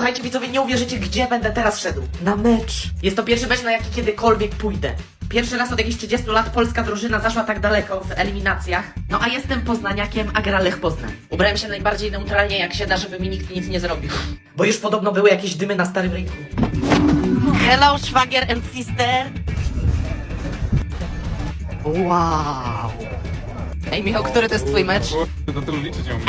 Słuchajcie widzowie, nie uwierzycie, gdzie będę teraz szedł. Na mecz. Jest to pierwszy mecz, na jaki kiedykolwiek pójdę. Pierwszy raz od jakichś 30 lat polska drużyna zaszła tak daleko w eliminacjach. No a jestem poznaniakiem, a gra Lech Poznań. Ubrałem się najbardziej neutralnie jak się da, żeby mi nikt nic nie zrobił. Bo już podobno były jakieś dymy na starym rynku. Hello, szwagier and sister. Wow. Ej, Michał, który to jest twój mecz? Do tylu liczyć nie umiem.